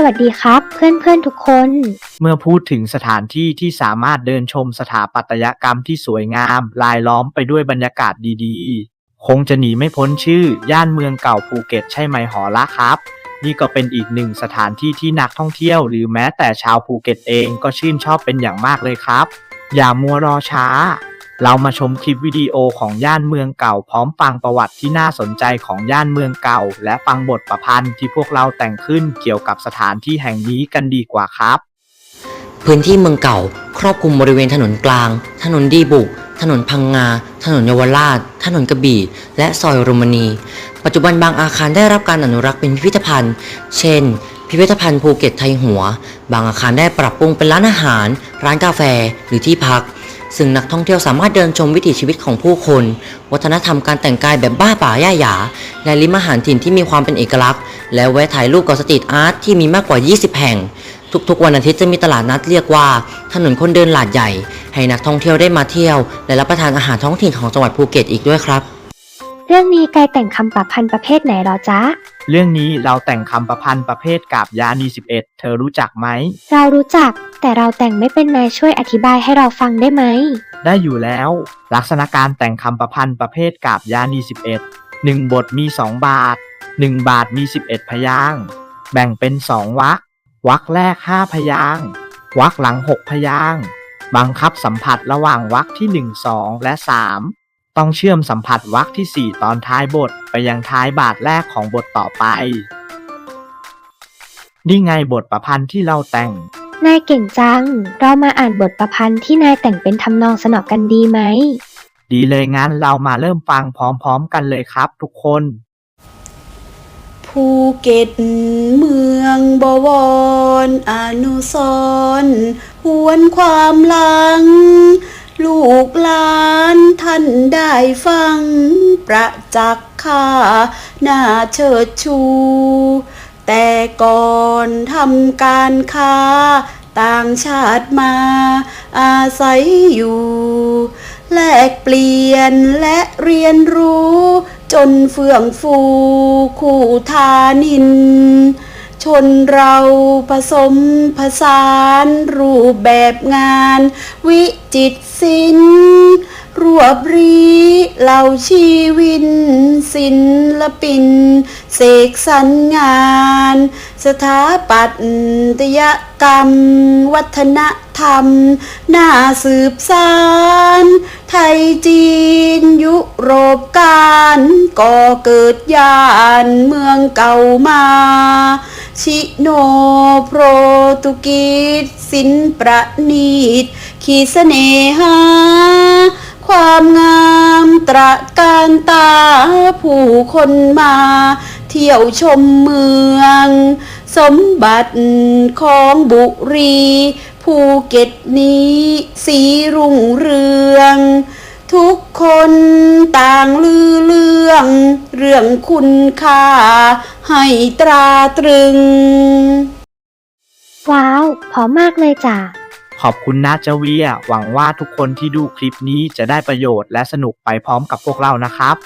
สวัสดีครับ เพื่อนๆทุกคน เมื่อพูดถึงสถานที่ที่สามารถเดินชมสถาปัตยกรรมที่สวยงามลายล้อมไปด้วยบรรยากาศดีๆ คงจะหนีไม่พ้นชื่อย่านเมืองเก่าภูเก็ตใช่ไหมหอละครับ นี่ก็เป็นอีกหนึ่งสถานที่ที่นักท่องเที่ยว หรือแม้แต่ชาวภูเก็ตเองก็ชื่นชอบเป็นอย่างมากเลยครับ อย่ามัวรอช้า เรามาชมคลิปวิดีโอของย่านเมืองเก่า พร้อมฟังประวัติที่น่าสนใจของย่านเมืองเก่า และฟังบทประพันธ์ที่พวกเราแต่งขึ้นเกี่ยวกับสถานที่แห่งนี้กันดีกว่าครับ พื้นที่เมืองเก่า ครอบคลุมบริเวณถนนกลาง ถนนดีบุก ถนนพังงา ถนนเยาวราช ถนนกระบี่ และซอยโรมานี ปัจจุบันบางอาคารได้รับการอนุรักษ์เป็นพิพิธภัณฑ์ เช่น พิพิธภัณฑ์ภูเก็ตไทยหัว บางอาคารได้ปรับปรุงเป็นร้านอาหาร ร้านกาแฟ หรือที่พัก ซึ่งนักท่องเที่ยวสามารถเดินชมวิถีชีวิตของผู้คน วัฒนธรรมการแต่งกายแบบบ้าป่าย่าหยา และริมอาหารถิ่นที่มีความเป็นเอกลักษณ์ และแวะถ่ายรูปกับสตรีทอาร์ตที่มีมากกว่า 20 แห่ง ทุกๆ วันอาทิตย์จะมีตลาดนัดเรียกว่า ถนนคนเดินหลาดใหญ่ ให้นักท่องเที่ยวได้มาเที่ยว และรับประทานอาหารท้องถิ่นของจังหวัดภูเก็ตอีกด้วยครับ เรื่องนี้ไกลแต่งคำประพันธ์ประเภทไหนหรอจ๊ะ เรื่องนี้เราแต่งคำประพันธ์ประเภทกาบยานี11 เธอรู้จักไหม เรารู้จัก แต่เราแต่งไม่เป็นนายช่วยอธิบายให้เราฟังได้ไหม ได้อยู่แล้ว ลักษณะการแต่งคำประพันธ์ประเภทกาบยานี11หนึ่งบทมี 2 บาท 1 บาทมี 11 พยางค์แบ่งเป็น 2วรรควรรคแรก 5 พยางค์วรรคหลัง 6 พยางค์บังคับสัมผัสระหว่างวรรคที่ 1 2 และ 3 ต้องเชื่อมสัมผัสวรรคที่ 4 ตอนท้ายบทไปยังท้ายบาทแรกของบทต่อไป นี่ไงบทประพันธ์ที่เราแต่ง นายเก่งจัง เรามาอ่านบทประพันธ์ที่นายแต่งเป็นทำนองสนอกันดีไหม ดีเลยงั้นเรามาเริ่มฟังพร้อมๆกันเลยครับทุกคน ภูเก็ตเมืองบวรอนุสรณ์หวนความหลัง ลูกหลานท่านได้ฟัง ประจักษ์ค่าหน้าเชิดชู แต่ก่อนทำการค้า ต่างชาติมา อาศัยอยู่ แลกเปลี่ยนและเรียนรู้ จนเฟื่องฟู คู่ทานิน ชนเราผสมผสาน รูปแบบงาน วิจิตรศิลป์ รวบรีเหล่าชีวิน ศิลปิน เสกสรรงาน สถาปัตยกรรม วัฒนธรรม น่าสืบสารไทยจีน ยุโรปการก่อเกิดยานเมืองเก่ามา ชิโนโปรตุกีสสินประณีตขีเสน่หา ความงามตระการตาผู้คนมา เที่ยวชมเมือง สมบัติของบุรีภูเก็ตนี้สีรุ่งเรือง ทุกคนต่างลือเรื่อง เรื่องคุณค่า ให้ตราตรึง ว้าว พอมากเลยจ้ะ ขอบคุณนะเจาเวียหวังว่าทุกคนที่ดูคลิปนี้จะได้ประโยชน์และสนุกไปพร้อมกับพวกเรานะครับ